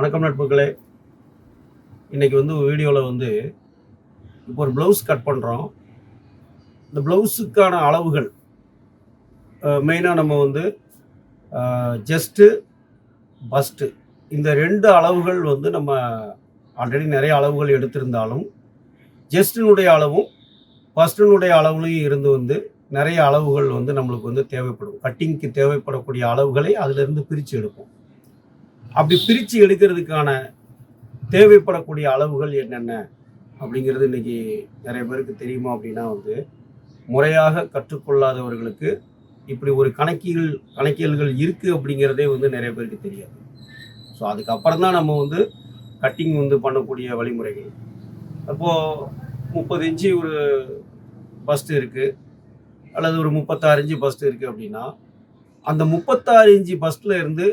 வணக்கம் நட்புகளே. இன்றைக்கி வந்து வீடியோவில் வந்து இப்போ ஒரு ப்ளவுஸ் கட் பண்ணுறோம் இந்த ப்ளவுஸுக்கான அளவுகள் மெயினாக நம்ம வந்து ஜஸ்ட்டு பஸ்ட்டு இந்த ரெண்டு அளவுகள் வந்து நம்ம ஆல்ரெடி நிறைய அளவுகள் எடுத்திருந்தாலும் ஜஸ்டினுடைய அளவும் ஃபஸ்ட்டினுடைய அளவுலையும் இருந்து வந்து நிறைய அளவுகள் வந்து நம்மளுக்கு வந்து தேவைப்படும். கட்டிங்க்கு தேவைப்படக்கூடிய அளவுகளை அதிலிருந்து பிரித்து எடுப்போம். அப்படி பிரித்து எடுக்கிறதுக்கான தேவைப்படக்கூடிய அளவுகள் என்னென்ன அப்படிங்கிறது இன்னைக்கு நிறைய பேருக்கு தெரியுமா அப்படின்னா வந்து முறையாக கற்றுக்கொள்ளாதவர்களுக்கு இப்படி ஒரு கணக்கியல் கணக்கியல்கள் இருக்குது அப்படிங்கிறதே வந்து நிறைய பேருக்கு தெரியாது. ஸோ அதுக்கப்புறம் தான் நம்ம வந்து கட்டிங் வந்து பண்ணக்கூடிய வழிமுறைகள். அப்போது முப்பது இன்ச்சு ஒரு பஸ்ட் இருக்குது அல்லது ஒரு முப்பத்தாறு இன்ச்சு பஸ்ட் இருக்குது அப்படின்னா அந்த முப்பத்தாறு இன்ச்சு பஸ்ட்டில் இருந்து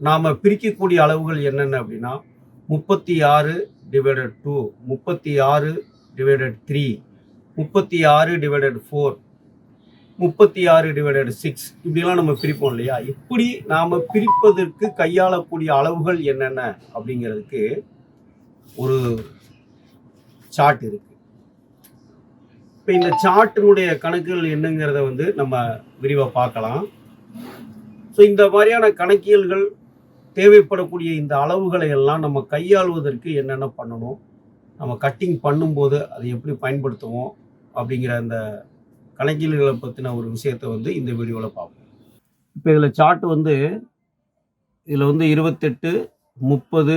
நாம் பிரிக்கக்கூடிய அளவுகள் என்னென்ன அப்படின்னா முப்பத்தி ஆறு டிவைடட் டூ முப்பத்தி ஆறு டிவைடட் த்ரீ முப்பத்தி ஆறு டிவைடட் ஃபோர் முப்பத்தி ஆறு டிவைடட் சிக்ஸ் இப்படிலாம் நம்ம பிரிப்போம் இல்லையா? இப்படி நாம் பிரிப்பதற்கு கையாளக்கூடிய அளவுகள் என்னென்ன அப்படிங்கிறதுக்கு ஒரு சார்ட் இருக்கு. இப்போ இந்த சார்ட்டினுடைய கணக்குகள் என்னங்கிறத வந்து நம்ம விரிவாக பார்க்கலாம். ஸோ இந்த மாதிரியான கணக்கியல்கள் தேவைப்படக்கூடிய இந்த அளவுகளை எல்லாம் நம்ம கையாளுவதற்கு என்னென்ன பண்ணணும்? நம்ம கட்டிங் பண்ணும்போது அதை எப்படி பயன்படுத்துவோம்? அப்படிங்கிற அந்த கணக்கீடுகளை பற்றின ஒரு விஷயத்தை வந்து இந்த வீடியோவில் பார்ப்போம். இப்போ இதில் சார்ட் வந்து இதில் வந்து இருபத்தெட்டு முப்பது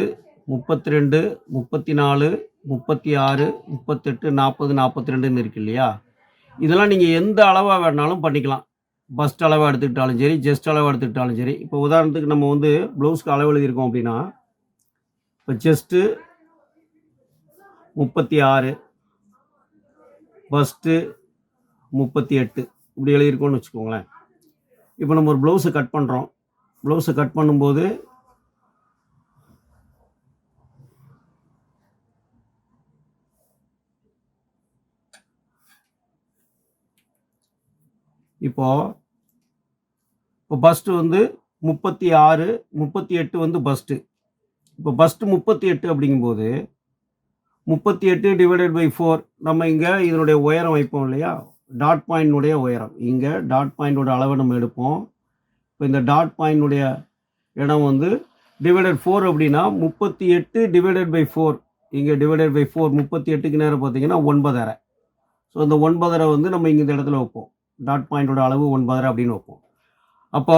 முப்பத்தி ரெண்டு முப்பத்தி நாலு முப்பத்தி ஆறு முப்பத்தெட்டு நாற்பது நாற்பத்தி ரெண்டுன்னு இருக்கு இல்லையா? இதெல்லாம் நீங்கள் எந்த அளவாக வேணாலும் பண்ணிக்கலாம். பஸ்ட் அளவு எடுத்துக்கிட்டாலும் சரி ஜஸ்ட் அளவு எடுத்துக்கிட்டாலும் சரி. இப்போ உதாரணத்துக்கு நம்ம வந்து ப்ளவுஸ்க்கு அளவு எழுதியிருக்கோம் அப்படின்னா இப்போ ஜெஸ்ட்டு முப்பத்தி ஆறு பஸ்ட்டு முப்பத்தி எட்டு இப்படி எழுதியிருக்கோம்னு வச்சுக்கோங்களேன். இப்போ நம்ம ஒரு ப்ளவுஸை கட் பண்ணுறோம் ப்ளவுஸை கட் பண்ணும்போது இப்போது இப்போ பஸ்ட்டு வந்து முப்பத்தி ஆறு முப்பத்தி எட்டு வந்து பஸ்ட்டு இப்போ பஸ்ட்டு முப்பத்தி எட்டு அப்படிங்கும்போது முப்பத்தி எட்டு டிவைடட் பை ஃபோர் நம்ம இங்கே இதனுடைய உயரம் வைப்போம் இல்லையா? டாட் பாயிண்டினுடைய உயரம். இங்கே டாட் பாயிண்டோட அளவை நம்ம எடுப்போம். இப்போ இந்த டாட் பாயிண்டினுடைய இடம் வந்து டிவைடட் ஃபோர் அப்படின்னா முப்பத்தி எட்டு டிவைடட் பை ஃபோர் இங்கே டிவைடட் பை ஃபோர் முப்பத்தி எட்டுக்கு நேரம் பார்த்தீங்கன்னா ஒன்பதரை. ஸோ இந்த ஒன்பதரை வந்து நம்ம இங்கே இந்த இடத்துல வைப்போம். டாட் பாயிண்டோட அளவு ஒன்பதரை அப்படின்னு வைப்போம். அப்போ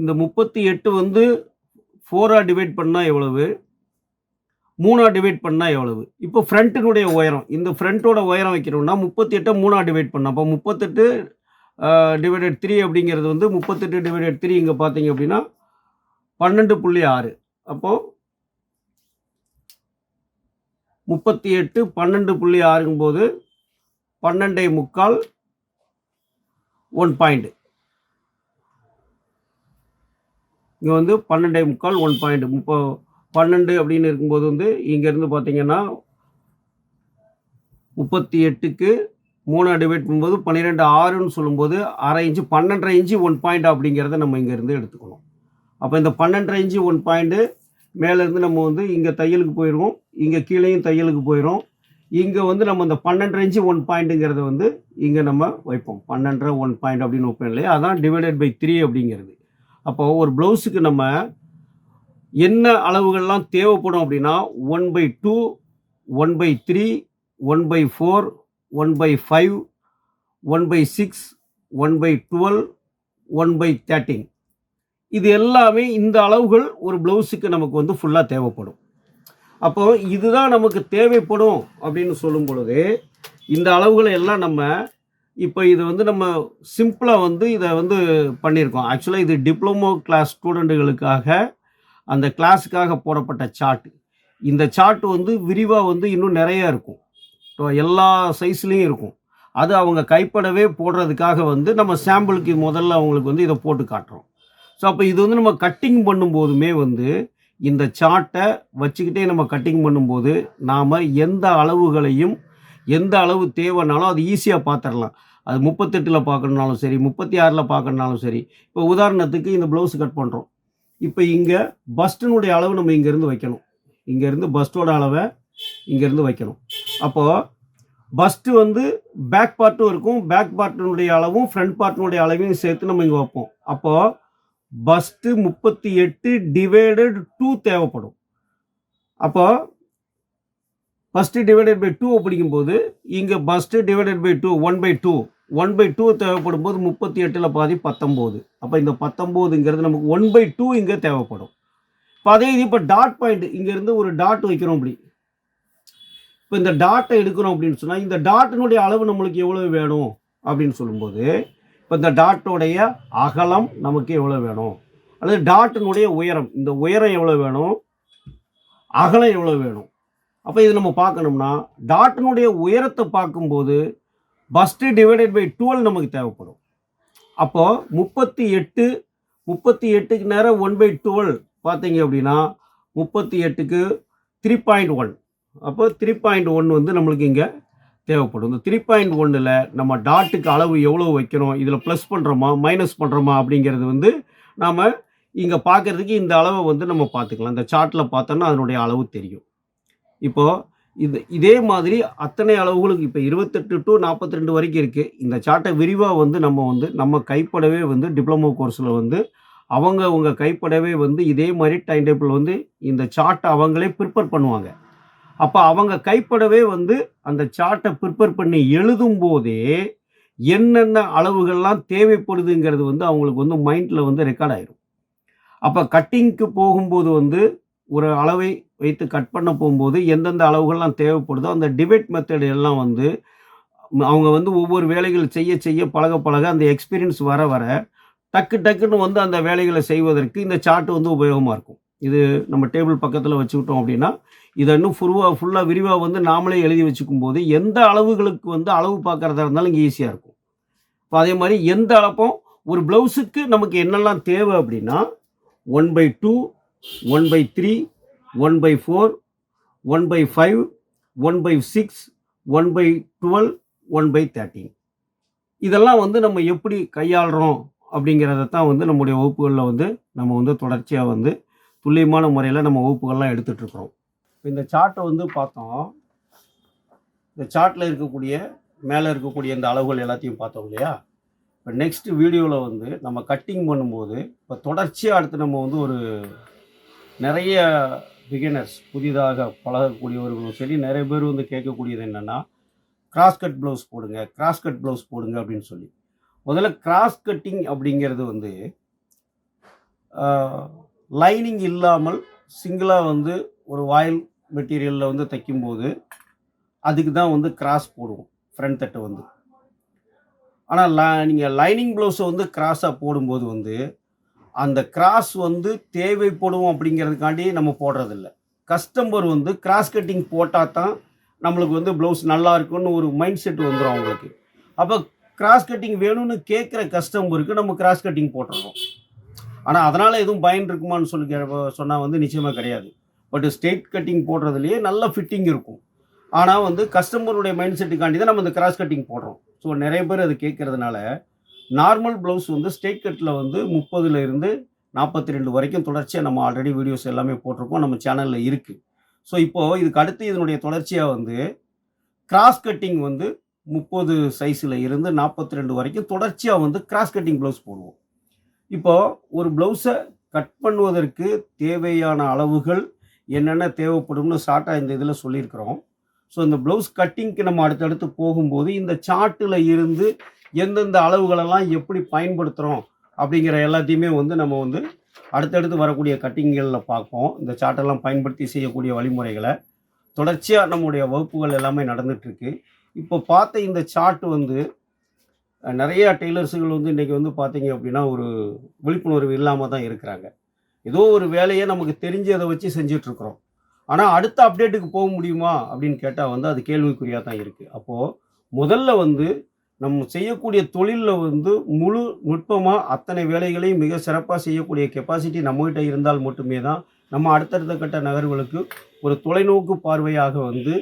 இந்த முப்பத்தி எட்டு வந்து ஃபோராக டிவைட் பண்ணால் எவ்வளவு? மூணாக டிவைட் பண்ணால் எவ்வளவு? இப்போ ஃப்ரண்ட்டினுடைய உயரம். இந்த ஃப்ரண்ட்டோட உயரம் வைக்கணும்னா முப்பத்தி எட்டை மூணாக டிவைட் பண்ணோம் அப்போ முப்பத்தெட்டு டிவைடட் த்ரீ அப்படிங்கிறது வந்து முப்பத்தெட்டு டிவைடட் த்ரீ இங்கே பார்த்தீங்க அப்படின்னா பன்னெண்டு புள்ளி ஆறு. அப்போது முப்பத்தி எட்டு பன்னெண்டு புள்ளி ஆறுங்கும்போது பன்னெண்டை முக்கால் ஒன் பாயிண்ட் இங்கே வந்து பன்னெண்டே முக்கால் ஒன் பாயிண்ட் முப்போ பன்னெண்டு அப்படின்னு இருக்கும்போது வந்து இங்கேருந்து பார்த்தீங்கன்னா முப்பத்தி எட்டுக்கு மூணு டிவைட் பண்ணும்போது பன்னிரெண்டு ஆறுன்னு சொல்லும்போது அரை இன்ச்சு பன்னெண்டரை இன்ச்சு ஒன் பாயிண்ட் அப்படிங்கிறத நம்ம இங்கேருந்து எடுத்துக்கணும். அப்போ இந்த பன்னெண்டரை இன்ச்சு ஒன் பாயிண்ட்டு மேலேருந்து நம்ம வந்து இங்கே தையலுக்கு போயிடுவோம் இங்கே கீழேயும் தையலுக்கு போயிடும் இங்கே வந்து நம்ம இந்த பன்னெண்டரை இன்ச்சு ஒன் பாயிண்ட்டுங்கிறத வந்து இங்கே நம்ம வைப்போம். பன்னெண்டரை ஒன் பாயிண்ட் அப்படின்னு வைப்போம் இல்லையா? அதான் டிவைடட் பை த்ரீ அப்படிங்கிறது. அப்போ ஒரு ப்ளவுஸுக்கு நம்ம என்ன அளவுகள்லாம் தேவைப்படும் அப்படின்னா one by two one by three one by four one by five one by six one by twelve one by thirteen இது எல்லாமே இந்த அளவுகள் ஒரு ப்ளவுஸுக்கு நமக்கு வந்து ஃபுல்லாக தேவைப்படும். அப்போ இதுதான் நமக்கு தேவைப்படும் அப்படின்னு சொல்லும் பொழுது இந்த அளவுகளை எல்லாம் நம்ம இப்போ இது வந்து நம்ம சிம்பிளாக வந்து இதை வந்து பண்ணியிருக்கோம். ஆக்சுவலாக இது டிப்ளமோ கிளாஸ் ஸ்டூடெண்ட்டுகளுக்காக அந்த கிளாஸுக்காக போடப்பட்ட சார்ட் இந்த சார்ட் வந்து விரிவாக வந்து இன்னும் நிறைய இருக்கும். ஸோ எல்லா சைஸ்லேயும் இருக்கும். அது அவங்க கைப்படவே போடுறதுக்காக வந்து நம்ம சாம்பிளுக்கு முதல்ல அவங்களுக்கு வந்து இதை போட்டு காட்டுறோம். ஸோ அப்போ இது வந்து நம்ம கட்டிங் பண்ணும்போதுமே வந்து இந்த சார்ட்டை வச்சுக்கிட்டே நம்ம கட்டிங் பண்ணும்போது நாம் எந்த அளவுகளையும் எந்த அளவு தேவைனாலும் அது ஈஸியாக பார்த்துடலாம் அது முப்பத்தெட்டில் பார்க்கணுனாலும் சரி முப்பத்தி ஆறில் பார்க்கணுனாலும் சரி இப்போ உதாரணத்துக்கு இந்த ப்ளவுஸ் கட் பண்ணுறோம் இப்போ இங்கே பஸ்டினுடைய அளவு நம்ம இங்கேருந்து வைக்கணும். இங்கேருந்து பஸ்டோட அளவை இங்கேருந்து வைக்கணும். அப்போது பஸ்ட்டு வந்து பேக் பார்ட்டும் இருக்கும். பேக் பார்ட்டினுடைய அளவும் ஃப்ரண்ட் பார்ட்டினுடைய அளவையும் சேர்த்து நம்ம இங்கே வைப்போம். அப்போது பஸ்ட்டு முப்பத்தி எட்டு டிவைடட் டூ தேவைப்படும். அப்போது ஃபஸ்ட்டு டிவைடட் பை டூ படிக்கும்போது இங்கே first divided by two one by two one by two தேவைப்படும் போது முப்பத்தி எட்டில் பாதி பத்தொம்போது. அப்போ இந்த பத்தொம்போதுங்கிறது நமக்கு ஒன் பை டூ இங்கே தேவைப்படும். இப்போ அதே இது இப்போ டாட் பாயிண்ட் இங்கேருந்து ஒரு டாட் வைக்கிறோம் அப்படி. இப்போ இந்த டாட்டை எடுக்கிறோம் அப்படின்னு சொன்னால் இந்த டாட்டினுடைய அளவு நம்மளுக்கு எவ்வளோ வேணும்? அப்படின்னு சொல்லும்போது இப்போ இந்த டாட்டோடைய அகலம் நமக்கு எவ்வளோ வேணும்? அல்லது டாட்டினுடைய உயரம் இந்த உயரம் எவ்வளோ வேணும்? அகலம் எவ்வளோ வேணும்? அப்போ இது நம்ம பார்க்கணும்னா டாட்டினுடைய உயரத்தை பார்க்கும்போது பஸ்ட்டு டிவைடட் பை டுவெல் நமக்கு தேவைப்படும். அப்போது முப்பத்தி எட்டு முப்பத்தி எட்டுக்கு நேரம் ஒன் பை டுவெல் பார்த்தீங்க அப்படின்னா முப்பத்தி எட்டுக்கு த்ரீ பாயிண்ட் ஒன் அப்போ த்ரீ பாயிண்ட் ஒன் வந்து நம்மளுக்கு இங்கே தேவைப்படும். இந்த த்ரீ பாயிண்ட் ஒன்னில் நம்ம டாட்டுக்கு அளவு எவ்வளோ வைக்கிறோம் இதில் ப்ளஸ் பண்ணுறோமா மைனஸ் பண்ணுறோமா அப்படிங்கிறது வந்து நாம் இங்கே பார்க்குறதுக்கு இந்த அளவை வந்து நம்ம பார்த்துக்கலாம். இந்த சார்ட்டில் பார்த்தோன்னா அதனுடைய அளவு தெரியும். இப்போது இது இதே மாதிரி அத்தனை அளவுகளுக்கு இப்போ இருபத்தெட்டு டு நாற்பத்தி ரெண்டு வரைக்கும் இருக்குது இந்த சார்ட்டை விரிவாக வந்து நம்ம வந்து நம்ம கைப்படவே வந்து டிப்ளமோ கோர்ஸில் வந்து அவங்க அவங்க கைப்படவே வந்து இதே மாதிரி டைம் டேபிள் வந்து இந்த சார்ட்டை அவங்களே ப்ரிப்பேர் பண்ணுவாங்க. அப்போ அவங்க கைப்படவே வந்து அந்த சார்ட்டை ப்ரிப்பேர் பண்ணி எழுதும் போதே என்னென்ன அளவுகள்லாம் தேவைப்படுதுங்கிறது வந்து அவங்களுக்கு வந்து மைண்டில் வந்து ரெக்கார்ட் ஆயிரும். அப்போ கட்டிங்க்கு போகும்போது வந்து ஒரு அளவை வைத்து கட் பண்ண போகும்போது எந்தெந்த அளவுகள்லாம் தேவைப்படுதோ அந்த டிபேட் மெத்தட் எல்லாம் வந்து அவங்க வந்து ஒவ்வொரு வேலைகள் செய்ய செய்ய பழக பழக அந்த எக்ஸ்பீரியன்ஸ் வர வர டக்கு டக்குன்னு வந்து அந்த வேலைகளை செய்வதற்கு இந்த சார்ட் வந்து உபயோகமாக இருக்கும். இது நம்ம டேபிள் பக்கத்தில் வச்சுக்கிட்டோம் அப்படின்னா இதை இன்னும் ஃபுருவாக ஃபுல்லாக விரிவாக வந்து நாமளே எழுதி வச்சுக்கும் போது எந்த அளவுகளுக்கு வந்து அளவு பார்க்குறதா இருந்தாலும் இங்கே ஈஸியாக இருக்கும். இப்போ அதே மாதிரி எந்த அளப்பும் ஒரு ப்ளவுஸுக்கு நமக்கு என்னெல்லாம் தேவை அப்படின்னா one by two one by three one by four one by five one by six one by twelve one by thirteen இதெல்லாம் வந்து நம்ம எப்படி கையாளுறோம் அப்படிங்கிறத தான் வந்து நம்முடைய வகுப்புகளில் வந்து நம்ம வந்து தொடர்ச்சியாக வந்து துல்லியமான முறையில் நம்ம வகுப்புகள்லாம் எடுத்துகிட்ருக்குறோம் இருக்கிறோம் இந்த சார்ட்டை வந்து பார்த்தோம். இந்த சார்ட்டில் இருக்கக்கூடிய மேலே இருக்கக்கூடிய இந்த அளவுகள் எல்லாத்தையும் பார்த்தோம் இல்லையா? இப்போ நெக்ஸ்ட் வீடியோவில் வந்து நம்ம கட்டிங் பண்ணும்போது இப்போ தொடர்ச்சியாக அடுத்து நம்ம வந்து ஒரு நிறைய பிகினர்ஸ் புதிதாக பழகக்கூடியவர்களும் சரி நிறைய பேர் வந்து கேட்கக்கூடியது என்னென்னா கிராஸ் கட் ப்ளவுஸ் போடுங்க கிராஸ் கட் ப்ளவுஸ் போடுங்க அப்படின்னு சொல்லி. முதல்ல கிராஸ் கட்டிங் அப்படிங்கிறது வந்து லைனிங் இல்லாமல் சிங்கிளாக வந்து ஒரு வாயில் மெட்டீரியலில் வந்து தைக்கும்போது அதுக்கு தான் வந்து கிராஸ் போடுவோம் ஃப்ரண்ட் தட்டு வந்து. ஆனால் ல நீங்கள் லைனிங் ப்ளவுஸை வந்து கிராஸாக போடும்போது வந்து அந்த கிராஸ் வந்து தேவைப்படும் அப்படிங்கிறதுக்காண்டி நம்ம போடுறதில்ல. கஸ்டமர் வந்து கிராஸ் கட்டிங் போட்டால் தான் நம்மளுக்கு வந்து ப்ளவுஸ் நல்லா இருக்கும்னு ஒரு மைண்ட் செட் வந்துடும் அவங்களுக்கு. அப்போ கிராஸ் கட்டிங் வேணும்னு கேட்குற கஸ்டமருக்கு நம்ம கிராஸ் கட்டிங் போட்டுறோம். ஆனால் அதனால் எதுவும் பயன் இருக்குமான்னு சொல்லி சொன்னால் வந்து நிச்சயமாக கிடையாது. பட் ஸ்ட்ரெயிட் கட்டிங் போடுறதுலேயே நல்ல ஃபிட்டிங் இருக்கும். ஆனால் வந்து கஸ்டமருடைய மைண்ட் செட்டுக்காண்டி தான் நம்ம இந்த கிராஸ் கட்டிங் போடுறோம். ஸோ நிறைய பேர் அது கேட்குறதுனால நார்மல் ப்ளவுஸ் வந்து ஸ்டேட் கட்டில் வந்து முப்பதுல இருந்து நாற்பத்தி ரெண்டு வரைக்கும் தொடர்ச்சியாக நம்ம ஆல்ரெடி வீடியோஸ் எல்லாமே போட்டிருக்கோம். நம்ம சேனலில் இருக்குது ஸோ இப்போது இதுக்கு அடுத்து இதனுடைய தொடர்ச்சியாக வந்து கிராஸ் கட்டிங் வந்து முப்பது சைஸில் இருந்து நாற்பத்தி ரெண்டு வரைக்கும் தொடர்ச்சியாக வந்து கிராஸ் கட்டிங் ப்ளவுஸ் போடுவோம். இப்போது ஒரு ப்ளவுஸை கட் பண்ணுவதற்கு தேவையான அளவுகள் என்னென்ன தேவைப்படும்னு ஷார்ட்டாக இந்த இதில் சொல்லியிருக்கிறோம். ஸோ இந்த ப்ளவுஸ் கட்டிங்க்கு நம்ம அடுத்தடுத்து போகும்போது இந்த சார்ட்டில் இருந்து எந்தெந்த அளவுகளெல்லாம் எப்படி பயன்படுத்துகிறோம் அப்படிங்கிற எல்லாத்தையுமே வந்து நம்ம வந்து அடுத்தடுத்து வரக்கூடிய கட்டிங்களில் பார்ப்போம். இந்த சார்ட்டெல்லாம் பயன்படுத்தி செய்யக்கூடிய வழிமுறைகளை. தொடர்ச்சியாக நம்முடைய வகுப்புகள் எல்லாமே நடந்துகிட்ருக்கு இப்போ பார்த்த இந்த சார்ட் வந்து நிறையா நிறைய டெய்லர்ஸுகள் வந்து இன்றைக்கி வந்து பார்த்தீங்க அப்படின்னா ஒரு விழிப்புணர்வு இல்லாமல் தான் இருக்கிறாங்க. ஏதோ ஒரு வேலையை நமக்கு தெரிஞ்சதை வச்சு செஞ்சிட்ருக்குறோம் ஆனால் அடுத்த அப்டேட்டுக்கு போக முடியுமா அப்படின்னு கேட்டால் வந்து அது கேள்விக்குறியாக தான் இருக்குது அப்போது முதல்ல வந்து நம்ம செய்யக்கூடிய தொழிலில் வந்து முழு நுட்பமாக அத்தனை வேலைகளையும் மிக சிறப்பாக செய்யக்கூடிய கெப்பாசிட்டி நம்மகிட்ட இருந்தால் மட்டுமே தான் நம்ம அடுத்தடுத்த கட்ட நகர்வுகளுக்கு ஒரு தொலைநோக்கு பார்வையாக வந்து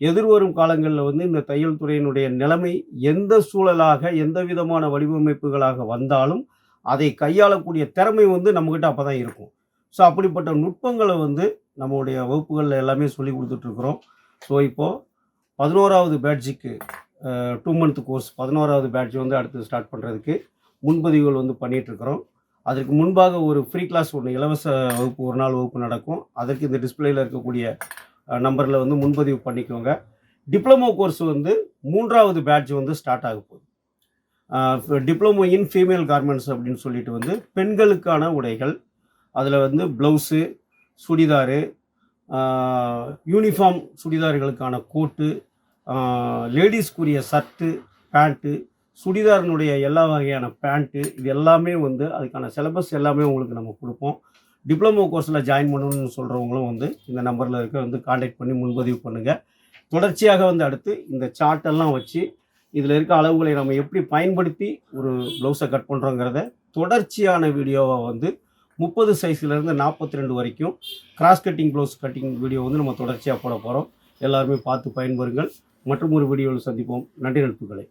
எதிர்வரும் காலங்களில் வந்து இந்த தையல் துறையினுடைய நிலைமை எந்த சூழலாக எந்த விதமான வடிவமைப்புகளாக வந்தாலும் அதை கையாளக்கூடிய திறமை வந்து நம்மக்கிட்ட அப்போ தான் இருக்கும். ஸோ அப்படிப்பட்ட நுட்பங்களை வந்து நம்மளுடைய வகுப்புகளில் எல்லாமே சொல்லி கொடுத்துட்ருக்குறோம் ஸோ இப்போது பதினோராவது பேட்ஜுக்கு டூ மந்த் கோர்ஸ் பதினோராவது பேட்ச் வந்து அடுத்து ஸ்டார்ட் பண்ணுறதுக்கு முன்பதிவுகள் வந்து பண்ணிகிட்ருக்குறோம் அதற்கு முன்பாக ஒரு ஃப்ரீ கிளாஸ் ஒன்று இலவச வகுப்பு ஒரு நாள் வகுப்பு நடக்கும். அதற்கு இந்த டிஸ்பிளேயில் இருக்கக்கூடிய நம்பரில் வந்து முன்பதிவு பண்ணிக்கோங்க. டிப்ளமோ கோர்ஸ் வந்து மூன்றாவது பேட்ச் வந்து ஸ்டார்ட் ஆக போகுது. டிப்ளமோ இன் ஃபீமேல் கார்மெண்ட்ஸ் அப்படின்னு சொல்லிட்டு வந்து பெண்களுக்கான உடைகள். அதில் வந்து ப்ளவுஸு சுடிதாரு யூனிஃபார்ம் சுடிதார்களுக்கான கோட்டு லேடிஸ்க்குரிய சர்ட்டு பேண்ட்டு சுடிதாரினுடைய எல்லா வகையான பேண்ட்டு இது எல்லாமே வந்து அதுக்கான சிலபஸ் எல்லாமே உங்களுக்கு நம்ம கொடுப்போம். டிப்ளமோ கோர்ஸில் ஜாயின் பண்ணணும்னு சொல்கிறவங்களும் வந்து இந்த நம்பரில் இருக்க வந்து காண்டாக்ட் பண்ணி முன்பதிவு பண்ணுங்கள் தொடர்ச்சியாக வந்து அடுத்து இந்த சார்ட்டெல்லாம் வச்சு இதில் இருக்க அளவுகளை நம்ம எப்படி பயன்படுத்தி ஒரு ப்ளவுஸை கட் பண்ணுறோங்கிறத தொடர்ச்சியான வீடியோவை வந்து முப்பது சைஸ்லேருந்து நாற்பத்தி ரெண்டு வரைக்கும் cross cutting blouse cutting video வந்து நம்ம தொடர்ச்சியாக போட போகிறோம் எல்லாருமே பார்த்து பயன்பெறுங்கள். மற்றும் ஒரு வீடியோவில் சந்திப்போம். நன்றி நட்புகளை